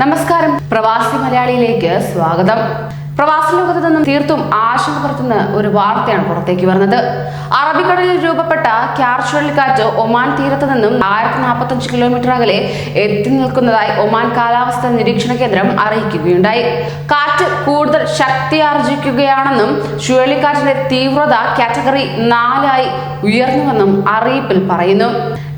നമസ്കാരം. പ്രവാസി മലയാളിയിലേക്ക് സ്വാഗതം. പ്രവാസ ലോകത്ത് നിന്നും തീർത്തും ആശങ്ക പുറത്തുനിന്ന് ഒരു വാർത്തയാണ് പുറത്തേക്ക് വരുന്നത്. അറബിക്കടലിൽ രൂപപ്പെട്ട ക്യാർ ചുഴലിക്കാറ്റ് ഒമാൻ തീരത്ത് നിന്നും ആയിരത്തി നാൽപ്പത്തഞ്ച് കിലോമീറ്റർ അകലെ എത്തി നിൽക്കുന്നതായി ഒമാൻ കാലാവസ്ഥാ നിരീക്ഷണ കേന്ദ്രം അറിയിക്കുകയുണ്ടായി. കാറ്റ് കൂടുതൽ ശക്തി ആർജിക്കുകയാണെന്നും ചുഴലിക്കാറ്റിന്റെ തീവ്രത കാറ്റഗറി നാലായി ഉയർന്നുവെന്നും അറിയിപ്പിൽ പറയുന്നു.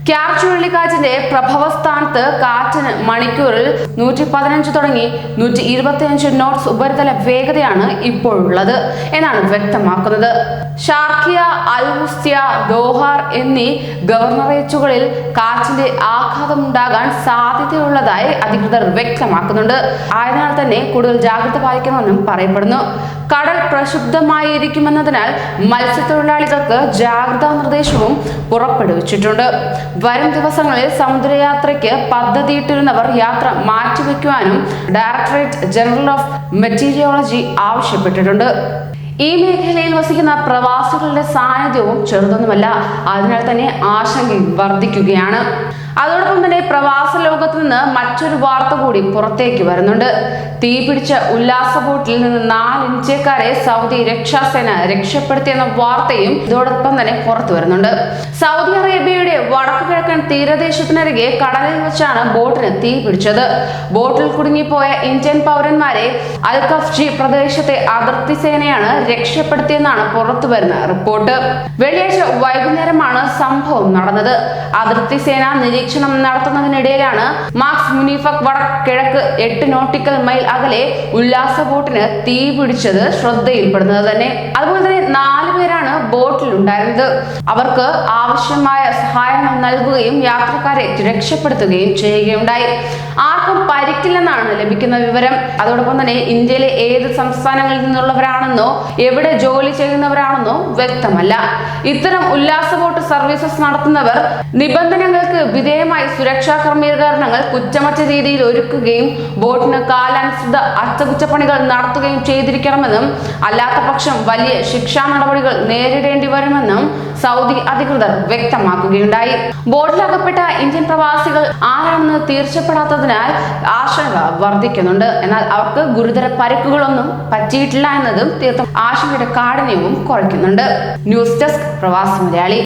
ക്യാർ ചുഴലിക്കാറ്റിന്റെ പ്രഭവസ്ഥാനത്ത് കാറ്റിന് മണിക്കൂറിൽ നൂറ്റി പതിനഞ്ച് തുടങ്ങി നൂറ്റി ഇരുപത്തിയഞ്ച് നോട്ട്സ് ഉപരിതല വേഗതയാണ് ഇപ്പോഴുള്ളത് എന്നാണ് വ്യക്തമാക്കുന്നത്. ഷാർഖിയ അൽമുസ്തിയ ദോഹാർ എന്നീ ഗവർണറേറ്റുകളിൽ കാറ്റിന്റെ ആഘാതം ഉണ്ടാകാൻ സാധ്യതയുള്ളതായി അധികൃതർ വ്യക്തമാക്കുന്നുണ്ട്. ആയതിനാൽ തന്നെ കൂടുതൽ ജാഗ്രത പാലിക്കണമെന്നും പറയപ്പെടുന്നു. കടൽ പ്രക്ഷുബ്ധമായിരിക്കുമെന്നതിനാൽ മത്സ്യത്തൊഴിലാളികൾക്ക് ജാഗ്രതാ നിർദ്ദേശവും പുറപ്പെടുവിച്ചിട്ടുണ്ട്. വരും ദിവസങ്ങളിൽ സമുദ്രയാത്രയ്ക്ക് പദ്ധതിയിട്ടിരുന്നവർ യാത്ര മാറ്റിവെക്കുവാനും ഡയറക്ടറേറ്റ് ജനറൽ ഓഫ് മെറ്റീരിയോളജി ആവശ്യപ്പെട്ടിട്ടുണ്ട്. ഈ മേഖലയിൽ വസിക്കുന്ന പ്രവാസികളുടെ സാന്നിധ്യവും ചെറുതൊന്നുമല്ല. അതിനാൽ തന്നെ ആശങ്കയും വർദ്ധിക്കുകയാണ് അതോടൊപ്പം തന്നെ പ്രവാസ ലോകത്ത് നിന്ന് മറ്റൊരു വാർത്ത കൂടി പുറത്തേക്ക് വരുന്നുണ്ട്. തീപിടിച്ച ഉല്ലാസ ബോട്ടിൽ നിന്ന് നാല് ഇന്ത്യക്കാരെ സൗദി രക്ഷാസേന രക്ഷപ്പെടുത്തിയെന്ന വാർത്തയും ഇതോടൊപ്പം തന്നെ പുറത്തു വരുന്നുണ്ട്. സൗദി അറേബ്യയുടെ വടക്കു കിഴക്കൻ തീരദേശത്തിനരികെ കടലിൽ വെച്ചാണ് ബോട്ടിന് തീ പിടിച്ചത്. ബോട്ടിൽ കുടുങ്ങിപ്പോയ ഇന്ത്യൻ പൗരന്മാരെ അൽകഫ്ജി പ്രദേശത്തെ അതിർത്തി സേനയാണ് രക്ഷപ്പെടുത്തിയെന്നാണ് പുറത്തു വരുന്ന റിപ്പോർട്ട്. വെള്ളിയാഴ്ച വൈകുന്നേരമാണ് സംഭവം നടന്നത്. അതിർത്തി സേന നിരീക്ഷണം നടത്തുന്നതിനിടയിലാണ് മാക്സ് മുനീഫക് വടക്ക് കിഴക്ക് എട്ട് നോട്ടിക്കൽ മൈൽ അകലെ ഉല്ലാസ ബോട്ടിന് തീ പിടിച്ചത് ശ്രദ്ധയിൽപ്പെടുന്നത് തന്നെ. അതുപോലെ തന്നെ നാല് പേരാണ് ബോട്ടിൽ ഉണ്ടായിരുന്നത് അവർക്ക് ആവശ്യമായ സഹായം നൽകുകയും യാത്രക്കാരെ രക്ഷപ്പെടുത്തുകയും ചെയ്യുകയുണ്ടായി. ആർക്കും പരിക്കില്ലെന്നാണ് ലഭിക്കുന്ന വിവരം. അതോടൊപ്പം തന്നെ ഇന്ത്യയിലെ ഏത് സംസ്ഥാനങ്ങളിൽ നിന്നുള്ളവരാണെന്നോ എവിടെ ജോലി ചെയ്യുന്നവരാണെന്നോ വ്യക്തമല്ല. ഇത്തരം ഉല്ലാസ ബോട്ട് സർവീസസ് നടത്തുന്നവർ നിബന്ധനകൾക്ക് വിധേയമായി സുരക്ഷാ ക്രമീകരണങ്ങൾ കുറ്റമറ്റ രീതിയിൽ ഒരുക്കുകയും ബോട്ടിന് കാലാനുസൃത അറ്റകുറ്റപ്പണികൾ നടത്തുകയും ചെയ്തിരിക്കണമെന്നും അല്ലാത്ത പക്ഷം വലിയ ശിക്ഷാ നടപടികൾ നേരിടേണ്ടി വരുമെന്നും സൗദി അധികൃതർ വ്യക്തമാക്കുകയുണ്ടായി. ബോട്ടിലകപ്പെട്ട ഇന്ത്യൻ പ്രവാസികൾ ആരാണെന്ന് തീർച്ചപ്പെടാത്തതിനാൽ ആശങ്ക വർദ്ധിക്കുന്നുണ്ട്. എന്നാൽ അവർക്ക് ഗുരുതര പരിക്കുകളൊന്നും പറ്റിയിട്ടില്ല എന്നതും തീർത്തും ആശങ്കയുടെ കാഠിന്യവും കുറയ്ക്കുന്നുണ്ട്. ന്യൂസ് ഡെസ്ക് പ്രവാസി മലയാളി.